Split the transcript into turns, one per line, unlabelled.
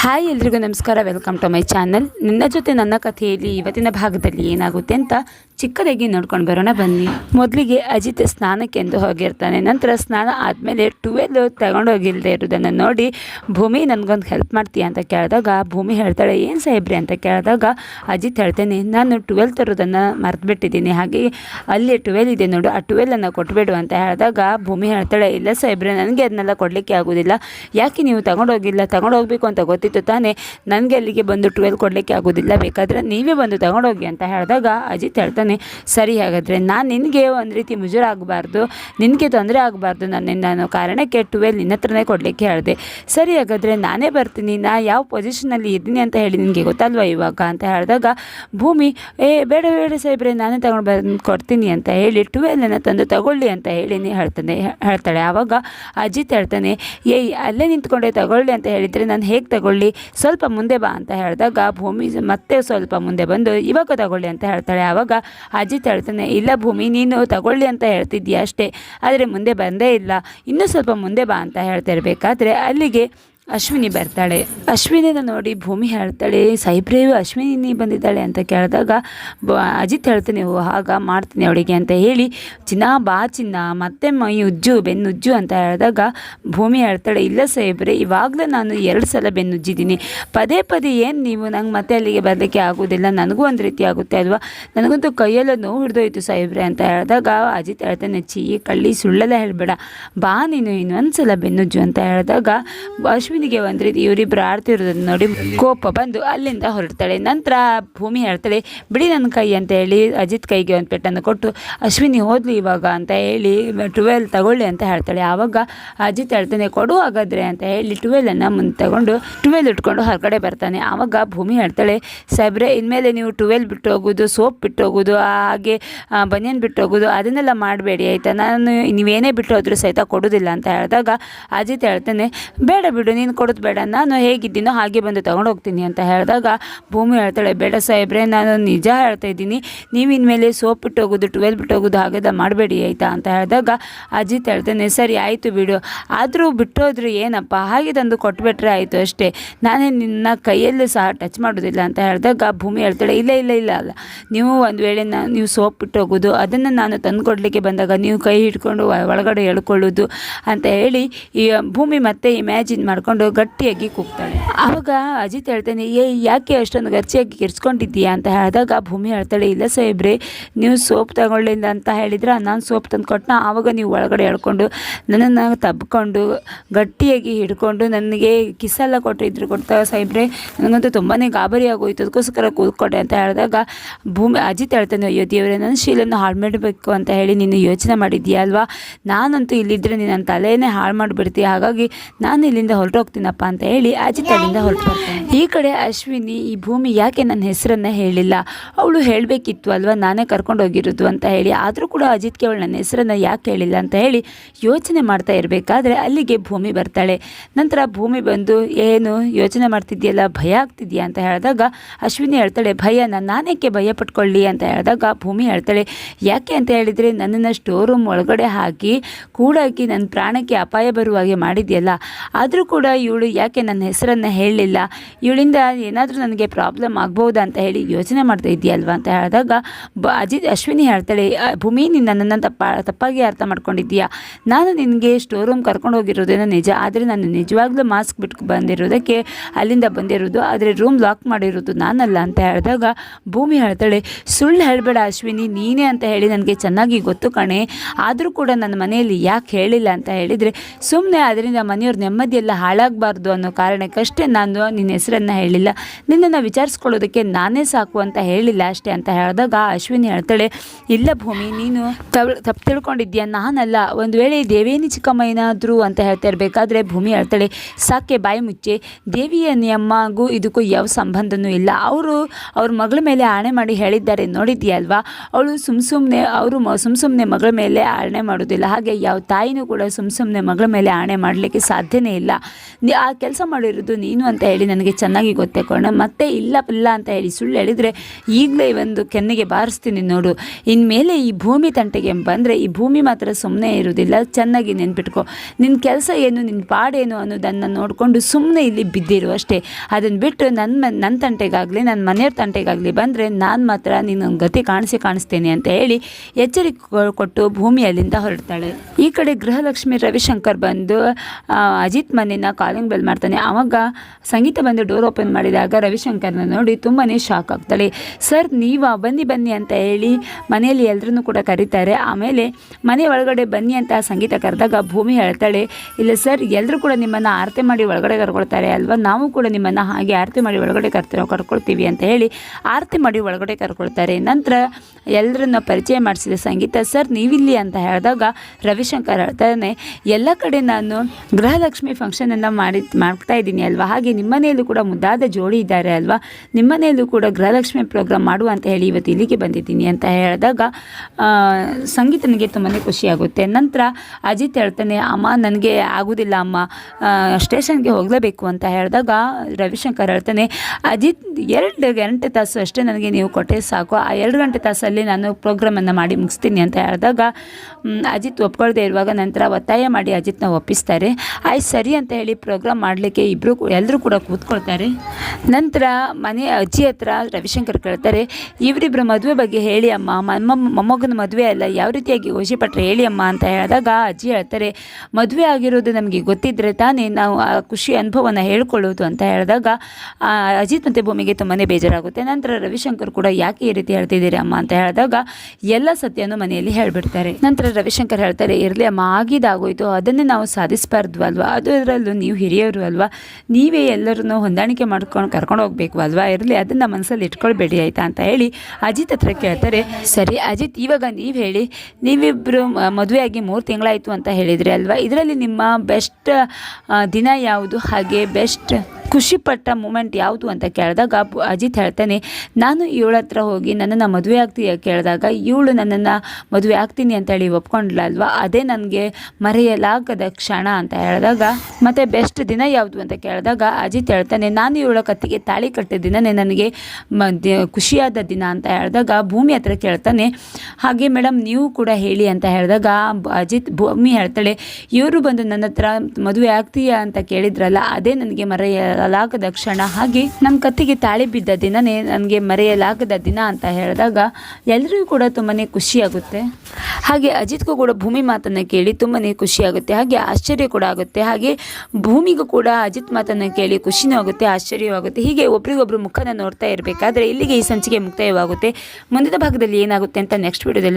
Hi ಎಲ್ರಿಗೂ ನಮಸ್ಕಾರ. Welcome to my channel ನಿನ್ನ ಜೊತೆ ನನ್ನ ಕಥೆಯಲ್ಲಿ ಇವತ್ತಿನ ಭಾಗದಲ್ಲಿ ಏನಾಗುತ್ತೆ ಅಂತ ಚಿಕ್ಕದಾಗಿ ನೋಡ್ಕೊಂಡು ಬರೋಣ, ಬನ್ನಿ. ಮೊದಲಿಗೆ ಅಜಿತ್ ಸ್ನಾನಕ್ಕೆ ಎಂದು ಹೋಗಿರ್ತಾನೆ. ನಂತರ ಸ್ನಾನ ಆದಮೇಲೆ ಟುವೆಲ್ ತಗೊಂಡೋಗಿಲ್ಲದೆ ಇರೋದನ್ನು ನೋಡಿ, ಭೂಮಿ ನನಗೊಂದು ಹೆಲ್ಪ್ ಮಾಡ್ತೀಯ ಅಂತ ಕೇಳಿದಾಗ, ಭೂಮಿ ಹೇಳ್ತಾಳೆ, ಏನು ಸಾಹೇಬ್ರಿ? ಅಂತ ಕೇಳಿದಾಗ ಅಜಿತ್ ಹೇಳ್ತೇನೆ, ನಾನು ಟುವೆಲ್ ತರೋದನ್ನು ಮರೆತುಬಿಟ್ಟಿದ್ದೀನಿ. ಹಾಗೆ ಅಲ್ಲಿ ಟುವೆಲ್ ಇದೆ ನೋಡು, ಆ ಟುವೆಲನ್ನು ಕೊಟ್ಬಿಡು ಅಂತ ಹೇಳಿದಾಗ ಭೂಮಿ ಹೇಳ್ತಾಳೆ, ಇಲ್ಲ ಸಾಹೇಬ್ರೆ, ನನಗೆ ಅದನ್ನೆಲ್ಲ ಕೊಡಲಿಕ್ಕೆ ಆಗೋದಿಲ್ಲ. ಯಾಕೆ ನೀವು ತಗೊಂಡೋಗಿಲ್ಲ ಹೋಗಬೇಕು ಅಂತ ಗೊತ್ತಿತ್ತು ತಾನೇ. ನನಗೆ ಅಲ್ಲಿಗೆ ಬಂದು ಟುವೆಲ್ ಕೊಡಲಿಕ್ಕೆ ಆಗೋದಿಲ್ಲ. ಬೇಕಾದರೆ ನೀವೇ ಬಂದು ತಗೊಂಡೋಗಿ ಅಂತ ಹೇಳಿದಾಗ ಅಜಿತ್ ಹೇಳ್ತಾನೆ ಸರಿ ಹಾಗಾದರೆ ನಾನು ನಿನಗೆ ಒಂದು ರೀತಿ ಮುಜುರ ಆಗಬಾರ್ದು, ನಿನಗೆ ತೊಂದರೆ ಆಗಬಾರ್ದು, ನನ್ನಿಂದ ನಾನು ಕಾರಣಕ್ಕೆ ಟ್ವೆಲ್ ನಿನ್ನ ಹತ್ರನೇ ಕೊಡಲಿಕ್ಕೆ ಹೇಳಿದೆ. ಸರಿ ಹಾಗಾದರೆ ನಾನೇ ಬರ್ತೀನಿ, ನಾ ಯಾವ ಪೊಸಿಷನಲ್ಲಿ ಇದ್ದೀನಿ ಅಂತ ಹೇಳಿ ನಿನಗೆ ಗೊತ್ತಲ್ವ ಇವಾಗ? ಅಂತ ಹೇಳಿದಾಗ, ಭೂಮಿ, ಏ, ಬೇಡ ಬೇಡ ಸಾಹೇಬ್ರೆ, ನಾನೇ ತಗೊಂಡು ಬಂದು ಕೊಡ್ತೀನಿ ಅಂತ ಹೇಳಿ ಟುವೆಲ್ನ ತಂದು ತಗೊಳ್ಳಿ ಅಂತ ಹೇಳಿ ಹೇಳ್ತಾನೆ, ಹೇಳ್ತಾಳೆ. ಆವಾಗ ಅಜಿತ್ ಹೇಳ್ತಾನೆ, ಏಯ್, ಅಲ್ಲೇ ನಿಂತ್ಕೊಂಡೆ ತಗೊಳ್ಳಿ ಅಂತ ಹೇಳಿದರೆ ನಾನು ಹೇಗೆ ತಗೊಳ್ಳಿ? ಸ್ವಲ್ಪ ಮುಂದೆ ಬಾ, ಅಂತ ಹೇಳಿದಾಗ ಭೂಮಿ ಮತ್ತೆ ಸ್ವಲ್ಪ ಮುಂದೆ ಬಂದು, ಇವಾಗ ತಗೊಳ್ಳಿ, ಅಂತ ಹೇಳ್ತಾಳೆ. ಆವಾಗ ಅಜಿತ್ ಹೇಳ್ತಾನೆ, ಇಲ್ಲ ಭೂಮಿ, ನೀನು ತಗೊಳ್ಳಿ ಅಂತ ಹೇಳ್ತಿದ್ದೀಯ ಅಷ್ಟೇ. ಆದರೆ ಮುಂದೆ ಬಂದೇ ಇಲ್ಲ. ಇನ್ನೂ ಸ್ವಲ್ಪ ಮುಂದೆ ಬಾ ಅಂತ ಹೇಳ್ತಿರ್ಬೇಕಾದ್ರೆ ಅಲ್ಲಿಗೆ ಅಶ್ವಿನಿ ಬರ್ತಾಳೆ. ಅಶ್ವಿನಿನ ನೋಡಿ ಭೂಮಿ ಹೇಳ್ತಾಳೆ ಸಾಯಿಬ್ರೇವು ಅಶ್ವಿನಿ ಬಂದಿದ್ದಾಳೆ ಅಂತ ಕೇಳಿದಾಗ ಬ, ಅಜಿತ್ ಹೇಳ್ತಾನೆ, ಓ ಆಗ ಮಾಡ್ತೀನಿ ಅವಳಿಗೆ ಅಂತ ಹೇಳಿ ಚಿನ್ನ, ಬಾ ಚಿನ್ನ, ಮತ್ತೆ ಮೈ ಉಜ್ಜು, ಬೆನ್ನುಜ್ಜು ಅಂತ ಹೇಳಿದಾಗ ಭೂಮಿ ಹೇಳ್ತಾಳೆ, ಇಲ್ಲ ಸಾಹೇಬ್ರೆ, ಇವಾಗಲೇ ನಾನು ಎರಡು ಸಲ ಬೆನ್ನುಜ್ಜಿದ್ದೀನಿ. ಪದೇ ಪದೇ ಏನು ನೀವು ನಂಗೆ ಮತ್ತೆ ಅಲ್ಲಿಗೆ ಬರಲಿಕ್ಕೆ ಆಗೋದಿಲ್ಲ, ನನಗೂ ಒಂದು ರೀತಿ ಆಗುತ್ತೆ ಅಲ್ವಾ? ನನಗಂತೂ ಕೈಯೆಲ್ಲ ನೋವು ಹಿಡಿದೋಯ್ತು ಸಾಹೇಬ್ರೆ ಅಂತ ಹೇಳಿದಾಗ ಅಜಿತ್ ಹೇಳ್ತಾನೆ ಚೀ ಕಳ್ಳಿ ಸುಳ್ಳೆಲ್ಲ ಹೇಳಬೇಡ. ಬಾ ನೀನು ಇನ್ನೊಂದು ಸಲ ಬೆನ್ನುಜ್ಜು ಅಂತ ಹೇಳಿದಾಗ ಅಶ್ವಿನಿಗೆ ಒಂದು ರೀತಿ ಇವರಿಬ್ಬರು ಆಡ್ತಿರೋದನ್ನು ನೋಡಿ ಕೋಪ ಬಂದು ಅಲ್ಲಿಂದ ಹೊರಡ್ತಾಳೆ. ನಂತರ ಭೂಮಿ ಹೇಳ್ತಾಳೆ, ಬಿಡಿ ನನ್ನ ಕೈ ಅಂತ ಹೇಳಿ ಅಜಿತ್ ಕೈಗೆ ಒಂದು ಪೆಟ್ಟನ್ನು ಕೊಟ್ಟು, ಅಶ್ವಿನಿ ಹೋದ್ಲು ಇವಾಗ ಅಂತ ಹೇಳಿ ಟುವೆಲ್ ತಗೊಳ್ಳಿ ಅಂತ ಹೇಳ್ತಾಳೆ. ಆವಾಗ ಅಜಿತ್ ಹೇಳ್ತಾನೆ, ಕೊಡು ಹಾಗಾದ್ರೆ ಅಂತ ಹೇಳಿ ಟುವೆಲನ್ನು ಮುಂದೆ ತಗೊಂಡು ಟುವೆಲ್ ಇಟ್ಕೊಂಡು ಹೊರಗಡೆ ಬರ್ತಾನೆ. ಆವಾಗ ಭೂಮಿ ಹೇಳ್ತಾಳೆ ಸಾಬ್ರೆ ಇನ್ಮೇಲೆ ನೀವು ಟುವೆಲ್ ಬಿಟ್ಟು ಹೋಗೋದು, ಸೋಪ್ ಬಿಟ್ಟು ಹೋಗೋದು, ಹಾಗೆ ಬನಿಯನ್ ಬಿಟ್ಟು ಹೋಗೋದು, ಅದನ್ನೆಲ್ಲ ಮಾಡಬೇಡಿ, ಆಯಿತಾ? ನಾನು ನೀವೇನೇ ಬಿಟ್ಟು ಹೋದ್ರೂ ಸಹಿತ ಕೊಡೋದಿಲ್ಲ ಅಂತ ಹೇಳಿದಾಗ ಅಜಿತ್ ಹೇಳ್ತಾನೆ, ಬೇಡ ಬಿಡು, ನೀನು ಕೊಡೋದು ಬೇಡ, ನಾನು ಹೇಗಿದ್ದೀನೋ ಹಾಗೆ ಬಂದು ತೊಗೊಂಡು ಹೋಗ್ತೀನಿ ಅಂತ ಹೇಳಿದಾಗ ಭೂಮಿ ಹೇಳ್ತಾಳೆ, ಬೇಡ ಸಾಹೇಬ್ರೆ, ನಾನು ನಿಜ ಹೇಳ್ತಾ ಇದ್ದೀನಿ. ನೀವು ಇನ್ಮೇಲೆ ಸೋಪ್ ಬಿಟ್ಟು ಹೋಗೋದು ಟುವೆಲ್ ಬಿಟ್ಟು ಹೋಗೋದು ಹಾಗೆಲ್ಲ ಮಾಡಬೇಡಿ ಆಯಿತಾ? ಅಂತ ಹೇಳಿದಾಗ ಅಜಿತ್ ಹೇಳ್ತಾನೆ, ಸರಿ, ಆಯಿತು ಬಿಡು. ಆದರೂ ಬಿಟ್ಟೋದ್ರು ಏನಪ್ಪ? ಹಾಗೆ ತಂದು ಕೊಟ್ಬಿಟ್ರೆ ಆಯಿತು ಅಷ್ಟೇ. ನಾನೇ ನಿನ್ನ ಕೈಯಲ್ಲೂ ಸಹ ಟಚ್ ಮಾಡೋದಿಲ್ಲ ಅಂತ ಹೇಳಿದಾಗ ಭೂಮಿ ಹೇಳ್ತಾಳೆ, ಇಲ್ಲ ಇಲ್ಲ ಇಲ್ಲ, ಅಲ್ಲ. ನೀವು ಒಂದು ವೇಳೆ ನಾನು ನೀವು ಸೋಪ್ ಬಿಟ್ಟು ಹೋಗೋದು, ಅದನ್ನು ನಾನು ತಂದು ಕೊಡಲಿಕ್ಕೆ ಬಂದಾಗ ನೀವು ಕೈ ಹಿಡ್ಕೊಂಡು ಒಳಗಡೆ ಎಳ್ಕೊಳ್ಳೋದು ಅಂತ ಹೇಳಿ ಈ ಭೂಮಿ ಮತ್ತೆ ಇಮ್ಯಾಜಿನ್ ಮಾಡಿಕೊಂಡು ಗಟ್ಟಿಯಾಗಿ ಕೂಗ್ತಾಳೆ. ಆವಾಗ ಅಜಿತ್ ಹೇಳ್ತಾನೆ, ಏ, ಯಾಕೆ ಅಷ್ಟೊಂದು ಗರ್ಚಿಯಾಗಿ ಕಿರ್ಚ್ಕೊಂಡಿದ್ದೀಯಾ ಅಂತ ಹೇಳಿದಾಗ, ಭೂಮಿ ಹೇಳ್ತಾಳೆ ಇಲ್ಲ ಸಾಹೇಬ್ರೆ, ನೀವು ಸೋಪ್ ತಗೊಳ್ಳಿಲ್ಲ ಅಂತ ಹೇಳಿದ್ರೆ ನಾನು ಸೋಪ್ ತಂದು ಕೊಟ್ಟನ ಆವಾಗ ನೀವು ಒಳಗಡೆ ಹೇಳ್ಕೊಂಡು ನನ್ನನ್ನು ತಬ್ಕೊಂಡು, ಗಟ್ಟಿಯಾಗಿ ಹಿಡ್ಕೊಂಡು, ನನಗೆ ಕಿಸ್ಸೆಲ್ಲ ಕೊಟ್ಟಿದ್ರು ಕೊಡ್ತಾ ಸಾಹೇಬ್ರೆ? ನನಗಂತೂ ತುಂಬಾ ಗಾಬರಿ ಆಗೋಯ್ತು, ಅದಕ್ಕೋಸ್ಕರ ಕೂತ್ಕೊಟ್ಟೆ ಅಂತ ಹೇಳಿದಾಗ, ಭೂಮಿ, ಅಜಿತ್ ಹೇಳ್ತಾನೆ, ಅಯ್ಯೋ ದೇವರೇ, ನನ್ನ ಶೀಲನ್ನು ಹಾಳು ಮಾಡಬೇಕು ಅಂತ ಹೇಳಿ ನೀನು ಯೋಚನೆ ಮಾಡಿದ್ದೀಯ ಅಲ್ವಾ? ನಾನಂತೂ ಇಲ್ಲಿದ್ದರೆ ನೀನು ನನ್ನ ತಲೆಯೇ ಹಾಳು ಮಾಡಿಬಿಡ್ತೀಯ. ಹಾಗಾಗಿ ನಾನು ಇಲ್ಲಿಂದ ಹೊರಟೋಗ್ತೀನಪ್ಪ ಅಂತ ಹೇಳಿ ಅಜಿತ್ ಅಲ್ಲಿಂದ ಹೊರಟು ಈ ಕಡೆ ಅಶ್ವಿನಿ ಈ ಭೂಮಿ ಯಾಕೆ ನನ್ನ ಹೆಸರನ್ನು ಹೇಳಿಲ್ಲ? ಅವಳು ಹೇಳಬೇಕಿತ್ತು ಅಲ್ವಾ? ನಾನೇ ಕರ್ಕೊಂಡೋಗಿರೋದು ಅಂತ ಹೇಳಿ. ಆದರೂ ಕೂಡ ಅಜಿತ್ಗೆ ಅವಳು ನನ್ನ ಹೆಸರನ್ನು ಯಾಕೆ ಹೇಳಿಲ್ಲ ಅಂತ ಹೇಳಿ ಯೋಚನೆ ಮಾಡ್ತಾ ಇರಬೇಕಾದ್ರೆ ಅಲ್ಲಿಗೆ ಭೂಮಿ ಬರ್ತಾಳೆ. ನಂತರ ಭೂಮಿ ಬಂದು, ಏನು ಯೋಚನೆ ಮಾಡ್ತಿದ್ಯಲ್ಲ ಭಯ ಆಗ್ತಿದೆಯಾ? ಅಂತ ಹೇಳಿದಾಗ ಅಶ್ವಿನಿ ಹೇಳ್ತಾಳೆ ಭಯ ನಾನು ನಾನೇಕೆ ಭಯ ಪಟ್ಕೊಳ್ಳಿ? ಅಂತ ಹೇಳಿದಾಗ ಭೂಮಿ ಹೇಳ್ತಾಳೆ, ಯಾಕೆ ಅಂತ ಹೇಳಿದರೆ ನನ್ನನ್ನು ಸ್ಟೋರ್ ರೂಮ್ ಒಳಗಡೆ ಹಾಕಿ, ಕೂಡಾಕಿ ನನ್ನ ಪ್ರಾಣಕ್ಕೆ ಅಪಾಯ ಬರುವ ಹಾಗೆ ಮಾಡಿದೆಯಲ್ಲ? ಆದರೂ ಕೂಡ ಇವಳು ಯಾಕೆ ನನ್ನ ಹೆಸರನ್ನು ಹೇಳಲಿಲ್ಲ? ಇವಳಿಂದ ಏನಾದರೂ ನನಗೆ ಪ್ರಾಬ್ಲಮ್ ಆಗ್ಬೋದಾ ಅಂತ ಹೇಳಿ ಯೋಚನೆ ಮಾಡ್ತಾ ಇದೆಯಲ್ವಾ ಅಂತ ಹೇಳಿದಾಗ ಬ ಅಜಿತ್ ಅಶ್ವಿನಿ ಹೇಳ್ತಾಳೆ "ಆ, ಭೂಮಿ ನೀನು ನನ್ನನ್ನು ತಪ್ಪ ತಪ್ಪಾಗಿ ಅರ್ಥ ಮಾಡ್ಕೊಂಡಿದ್ದೀಯಾ. ನಾನು ನಿನಗೆ ಸ್ಟೋರ್ ರೂಮ್ ಕರ್ಕೊಂಡು ಹೋಗಿರೋದೇನೋ ನಿಜ ಆದರೆ ನಾನು ನಿಜವಾಗ್ಲೂ ಮಾಸ್ಕ್ ಬಿಟ್ಟು ಬಂದಿರೋದಕ್ಕೆ ಅಲ್ಲಿಂದ ಬಂದಿರೋದು ಆದರೆ ರೂಮ್ ಲಾಕ್ ಮಾಡಿರೋದು ನಾನಲ್ಲ ಅಂತ ಹೇಳಿದಾಗ ಭೂಮಿ ಹೇಳ್ತಾಳೆ ಸುಳ್ಳು ಹೇಳಬೇಡ ಅಶ್ವಿನಿ ನೀನೇ ಅಂತ ಹೇಳಿ ನನಗೆ ಚೆನ್ನಾಗಿ ಗೊತ್ತು ಕಣೆ. ಆದರೂ ಕೂಡ ನನ್ನ ಮನೆಯಲ್ಲಿ ಯಾಕೆ ಹೇಳಿಲ್ಲ? ಅಂತ ಹೇಳಿದರೆ ಸುಮ್ಮನೆ ಅದರಿಂದ ಮನೆಯವ್ರ ನೆಮ್ಮದಿಯೆಲ್ಲ ಹಾಳಾಗಬಾರ್ದು ಅನ್ನೋ ಕಾರಣಕ್ಕಷ್ಟೇ ನಾನು ನಿನ್ನ ಹೆಸರನ್ನು ಹೇಳಿಲ್ಲ. ನಿನ್ನನ್ನು ವಿಚಾರಿಸ್ಕೊಳ್ಳೋದಕ್ಕೆ ನಾನೇ ಸಾಕು ಅಂತ ಹೇಳಿಲ್ಲ ಅಷ್ಟೇ ಅಂತ ಹೇಳಿದಾಗ ಅಶ್ವಿನಿ ಹೇಳ್ತಾಳೆ, ಇಲ್ಲ ಭೂಮಿ, ನೀನು ತಪ್ಪು ತಿಳ್ಕೊಂಡಿದ್ಯ? ನಾನಲ್ಲ. ಒಂದು ವೇಳೆ ದೇವೇನಿ ಚಿಕ್ಕಮ್ಮ ಏನಾದರೂ ಅಂತ ಹೇಳ್ತಾ ಇರಬೇಕಾದ್ರೆ ಭೂಮಿ ಹೇಳ್ತಾಳೆ, ಸಾಕೆ ಬಾಯಿ ಮುಚ್ಚೆ. ದೇವಿಯ ನಿಯಮಗೂ ಇದಕ್ಕೂ ಯಾವ ಸಂಬಂಧನೂ ಇಲ್ಲ. ಅವರು ಅವ್ರ ಮಗಳ ಮೇಲೆ ಆಣೆ ಮಾಡಿ ಹೇಳಿದ್ದಾರೆ. ನೋಡಿದ್ಯಲ್ವಾ? ಅವಳು ಸುಮ್ಮ ಸುಮ್ಮನೆ ಅವರು ಸುಮ್ಮ ಸುಮ್ಮನೆ ಮಗಳ ಮೇಲೆ ಆಣೆ ಮಾಡೋದಿಲ್ಲ. ಹಾಗೆ ಯಾವ ತಾಯಿನೂ ಕೂಡ ಸುಮ್ಮ ಸುಮ್ಮನೆ ಮಗಳ ಮೇಲೆ ಆಣೆ ಮಾಡಲಿಕ್ಕೆ ಸಾಧ್ಯನೇ ಇಲ್ಲ. ಆ ಕೆಲಸ ಮಾಡಿರೋದು ನೀನು ಅಂತ ಹೇಳಿ ನನಗೆ ಚೆನ್ನಾಗಿ ಗೊತ್ತೇ ಕಣ. ಮತ್ತೆ ಇಲ್ಲ ಇಲ್ಲ ಅಂತ ಹೇಳಿ ಸುಳ್ಳು ಹೇಳಿದರೆ ಈಗಲೇ ಒಂದು ಕೆನ್ನೆಗೆ ಬಾರಿಸ್ತೀನಿ ನೋಡು. ಇನ್ಮೇಲೆ ಈ ಭೂಮಿ ತಂಟೆಗೆ ಬಂದರೆ ಈ ಭೂಮಿ ಮಾತ್ರ ಸುಮ್ಮನೆ ಇರುವುದಿಲ್ಲ ಚೆನ್ನಾಗಿ ನೆನ್ಪಿಟ್ಕೊ. ನಿನ್ನ ಕೆಲಸ ಏನು ನಿನ್ನ ಪಾಡೇನು ಅನ್ನೋದನ್ನು ನೋಡಿಕೊಂಡು ಸುಮ್ಮನೆ ಇಲ್ಲಿ ಬಿದ್ದಿರು ಅಷ್ಟೇ. ಅದನ್ನು ಬಿಟ್ಟು ನನ್ನ ನನ್ನ ತಂಟೆಗಾಗಲಿ ನನ್ನ ಮನೆಯವ್ರ ತಂಟೆಗಾಗಲಿ ಬಂದರೆ ನಾನು ಮಾತ್ರ ನಿನ್ನ ಗತಿ ಕಾಣಿಸಿ ಕಾಣಿಸ್ತೇನೆ ಅಂತ ಹೇಳಿ ಎಚ್ಚರಿಕೆ ಕೊಟ್ಟು ಭೂಮಿ ಅಲ್ಲಿಂದ ಹೊರಡ್ತಾಳೆ. ಈ ಕಡೆ ಗೃಹಲಕ್ಷ್ಮಿ ರವಿಶಂಕರ್ ಬಂದು ಅಜಿತ್ ಮನೆನ ಕಾಲಿಂಗ್ ಬೆಲ್ ಮಾಡ್ತಾನೆ. ಆವಾಗ ಸಂಗೀತ ಬಂದು ಡೋರ್ ಓಪನ್ ಮಾಡಿದಾಗ ರವಿಶಂಕರ್ನ ನೋಡಿ ತುಂಬಾ ಶಾಕ್ ಆಗ್ತಾಳೆ. ಸರ್, ನೀವಾ ಬನ್ನಿ ಬನ್ನಿ ಅಂತ ಹೇಳಿ ಮನೆಯಲ್ಲಿ ಎಲ್ಲರನ್ನೂ ಕೂಡ ಕರೀತಾರೆ. ಆಮೇಲೆ ಮನೆ ಒಳಗಡೆ ಬನ್ನಿ ಅಂತ ಸಂಗೀತ ಕರೆದಾಗ ಭೂಮಿ ಹೇಳ್ತಾಳೆ, ಇಲ್ಲ ಸರ್ ಎಲ್ಲರೂ ಕೂಡ ನಿಮ್ಮನ್ನು ಆರತಿ ಮಾಡಿ ಒಳಗಡೆ ಕರ್ಕೊಳ್ತಾರೆ ಅಲ್ವಾ? ನಾವು ಕೂಡ ನಿಮ್ಮನ್ನು ಹಾಗೆ ಆರತಿ ಮಾಡಿ ಒಳಗಡೆ ಕರ್ತೇವೆ ಕರ್ಕೊಳ್ತೀವಿ ಅಂತ ಹೇಳಿ ಆರತಿ ಮಾಡಿ ಒಳಗಡೆ ಕರ್ಕೊಳ್ತಾರೆ. ನಂತರ ಎಲ್ಲರನ್ನ ಪರಿಚಯ ಮಾಡಿಸಿದ ಸಂಗೀತ, ಸರ್, ನೀವಿಲ್ಲಿ ಅಂತ ಹೇಳಿದಾಗ ರವಿಶಂಕರ್ ಹೇಳ್ತಾನೆ, ಎಲ್ಲ ಕಡೆ ನಾನು ಗೃಹಲಕ್ಷ್ಮಿ ಫಂಕ್ಷನನ್ನು ಮಾಡಿ, ಮಾಡ್ತಾ ಇದ್ದೀನಿ ಅಲ್ವಾ? ಹಾಗೆ ನಿಮ್ಮನೆಯಲ್ಲೂ ಕೂಡ ಮುದ್ದಾದ ಜೋಡಿ ಇದ್ದಾರೆ ಅಲ್ವಾ? ನಿಮ್ಮನೆಯಲ್ಲೂ ಕೂಡ ಗೃಹಲಕ್ಷ್ಮಿ ಪ್ರೋಗ್ರಾಮ್ ಮಾಡುವ ಅಂತ ಹೇಳಿ ಇವತ್ತು ಇಲ್ಲಿಗೆ ಬಂದಿದ್ದೀನಿ ಅಂತ ಹೇಳಿದಾಗ ಸಂಗೀತ ನನಗೆ ತುಂಬಾ ಖುಷಿಯಾಗುತ್ತೆ. ನಂತರ ಅಜಿತ್ ಹೇಳ್ತಾನೆ, ಅಮ್ಮ, ನನಗೆ ಆಗೋದಿಲ್ಲ ಅಮ್ಮ. ಸ್ಟೇಷನ್ಗೆ ಹೋಗಲೇಬೇಕು ಅಂತ ಹೇಳಿದಾಗ ರವಿಶಂಕರ್ ಹೇಳ್ತಾನೆ, ಅಜಿತ್, ಎರಡು ಗಂಟೆ ತಾಸು ಅಷ್ಟೇ ನನಗೆ ನೀವು ಕೊಟ್ಟರೆ ಸಾಕು. ಆ ಎರಡು ಗಂಟೆ ತಾಸಲ್ಲಿ ನಾನು ಪ್ರೋಗ್ರಾಮನ್ನು ಮಾಡಿ ಮುಗಿಸ್ತೀನಿ ಅಂತ ಹೇಳಿದಾಗ ಅಜಿತ್ ಒಪ್ಕೊಳ್ದೇ ಇರುವಾಗ ನಂತರ ಒತ್ತಾಯ ಮಾಡಿ ಅಜಿತ್ನ ಒಪ್ಪಿಸ್ತಾರೆ. ಆಯ್ತು, ಸರಿ ಅಂತ ಹೇಳಿ ಪ್ರೋಗ್ರಾಮ್ ಮಾಡಲಿಕ್ಕೆ ಇಬ್ಬರು ಎಲ್ಲರೂ ಕೂಡ ಕೂತ್ಕೊಳ್ತಾರೆ. ನಂತರ ಮನೆ ಅಜ್ಜಿ ಹತ್ರ ರವಿಶಂಕರ್ ಕೇಳ್ತಾರೆ ಇವರಿಬ್ಬರ ಮದುವೆ ಬಗ್ಗೆ ಹೇಳಿ ಅಮ್ಮ. ಮಮ್ಮ ಮೊಮ್ಮಗನ ಮದುವೆ ಅಲ್ಲ, ಯಾವ ರೀತಿಯಾಗಿ ಖುಷಿಪಟ್ಟರೆ ಹೇಳಿ ಅಮ್ಮ? ಅಂತ ಹೇಳಿದಾಗ ಅಜ್ಜಿ ಹೇಳ್ತಾರೆ, ಮದುವೆ ಆಗಿರೋದು ನಮಗೆ ಗೊತ್ತಿದ್ದರೆ ತಾನೇ ನಾವು ಆ ಖುಷಿ ಅನುಭವನ ಹೇಳ್ಕೊಳ್ಳೋದು. ಅಂತ ಹೇಳಿದಾಗ ಅಜಿತ್ ಮತ್ತು ಭೂಮಿಗೆ ತುಂಬಾ ಬೇಜಾರಾಗುತ್ತೆ. ನಂತರ ರವಿಶಂಕರ್ ಕೂಡ, ಯಾಕೆ ಈ ರೀತಿ ಹೇಳ್ತಿದ್ದೀರಿ ಅಮ್ಮ? ಅಂತ ಹೇಳಿದಾಗ, ಎಲ್ಲ ಸತ್ಯನೂ ಮನೆಯಲ್ಲಿ ಹೇಳಿಬಿಡ್ತಾರೆ. ನಂತರ ರವಿಶಂಕರ್ ಹೇಳ್ತಾರೆ, ಇರಲಿ ಅಮ್ಮ ಆಗಿದಾಗೋಯ್ತು ಅದನ್ನೇ ನಾವು ಸಾಧಿಸಬಾರ್ದು ಅಲ್ವಾ ಅದರಲ್ಲೂ ನೀವು ಹಿರಿಯರು ಅಲ್ವಾ, ನೀವೇ ಎಲ್ಲರನ್ನೂ ಹೊಂದಾಣಿಕೆ ಮಾಡ್ಕೊಂಡು ಕರ್ಕೊಂಡು ಹೋಗ್ಬೇಕು ಅಲ್ವಾ? ಇರಲಿ, ಅದನ್ನು ಮನಸ್ಸಲ್ಲಿ ಇಟ್ಕೊಳ್ಬೇಡಿ ಆಯಿತಾ ಅಂತ ಹೇಳಿ ಅಜಿತ್ ಹತ್ರ ಕೇಳ್ತಾರೆ. ಸರಿ ಅಜಿತ್, ಇವಾಗ ನೀವು ಹೇಳಿ ನೀವಿಬ್ಬರು ಮದುವೆಯಾಗಿ ಮೂರು ತಿಂಗಳಾಯಿತು ಅಂತ ಹೇಳಿದರೆ ಅಲ್ವಾ? ಇದರಲ್ಲಿ ನಿಮ್ಮ ಬೆಸ್ಟ್ ದಿನ ಯಾವುದು? ಹಾಗೆ ಬೆಸ್ಟ್ ಖುಷಿಪಟ್ಟ ಮೂಮೆಂಟ್ ಯಾವುದು ಅಂತ ಕೇಳಿದಾಗ ಅಜಿತ್ ಹೇಳ್ತಾನೆ, ನಾನು ಇವಳ ಹತ್ರ ಹೋಗಿ ನನ್ನನ್ನು ಮದುವೆ ಆಗ್ತೀಯ? ಕೇಳಿದಾಗ, ಇವಳು ನನ್ನನ್ನು ಮದುವೆ ಆಗ್ತೀನಿ ಅಂತ ಹೇಳಿ ಅಲ್ವಾ ಅದೇ ನನಗೆ ಮರೆಯಲಾಗದ ಕ್ಷಣ ಅಂತ ಹೇಳಿದಾಗ, ಮತ್ತು ಬೆಸ್ಟ್ ದಿನ ಯಾವುದು ಅಂತ ಕೇಳಿದಾಗ ಅಜಿತ್ ಹೇಳ್ತಾನೆ, ನಾನು ಇವಳ ಕತ್ತಿಗೆ ತಾಳಿ ಕಟ್ಟಿದ ದಿನನೇ ನನಗೆ ಖುಷಿಯಾದ ದಿನ ಅಂತ ಹೇಳಿದಾಗ ಭೂಮಿ ಹತ್ರ ಕೇಳ್ತಾನೆ, ಹಾಗೆ ಮೇಡಮ್ ನೀವು ಕೂಡ ಹೇಳಿ ಅಂತ ಹೇಳಿದಾಗ ಅಜಿತ್ ಭೂಮಿ ಹೇಳ್ತಾಳೆ, ಇವರು ಬಂದು ನನ್ನ ಹತ್ರ ಮದುವೆ ಆಗ್ತೀಯಾ? ಅಂತ ಕೇಳಿದ್ರಲ್ಲ, ಅದೇ ನನಗೆ ಮರೆಯಲಾಗದ ಕ್ಷಣ ಹಾಗೆ ನಮ್ಮ ಕತ್ತಿಗೆ ತಾಳಿ ಬಿದ್ದ ದಿನನೇ ನನಗೆ ಮರೆಯಲಾಗದ ದಿನ ಅಂತ ಹೇಳಿದಾಗ ಎಲ್ಲರಿಗೂ ಕೂಡ ತುಂಬಾ ಖುಷಿಯಾಗುತ್ತೆ. ಹಾಗೆ ಅಜಿತ್ಗೂ ಕೂಡ ಭೂಮಿ ಮಾತನ್ನು ಕೇಳಿ ತುಂಬಾ ಖುಷಿಯಾಗುತ್ತೆ. ಹಾಗೆ ಆಶ್ಚರ್ಯ ಕೂಡ ಆಗುತ್ತೆ. ಹಾಗೆ ಭೂಮಿಗೂ ಕೂಡ ಅಜಿತ್ ಮಾತನ್ನು ಕೇಳಿ ಖುಷಿನೂ ಆಗುತ್ತೆ, ಆಶ್ಚರ್ಯವೂ ಆಗುತ್ತೆ. ಹೀಗೆ ಒಬ್ರಿಗೊಬ್ರು ಮುಖನ ನೋಡ್ತಾ ಇರಬೇಕಾದ್ರೆ ಇಲ್ಲಿಗೆ ಈ ಸಂಚಿಕೆ ಮುಕ್ತಾಯವಾಗುತ್ತೆ. ಮುಂದಿನ ಭಾಗದಲ್ಲಿ ಏನಾಗುತ್ತೆ ಅಂತ ನೆಕ್ಸ್ಟ್ ವಿಡಿಯೋದಲ್ಲಿ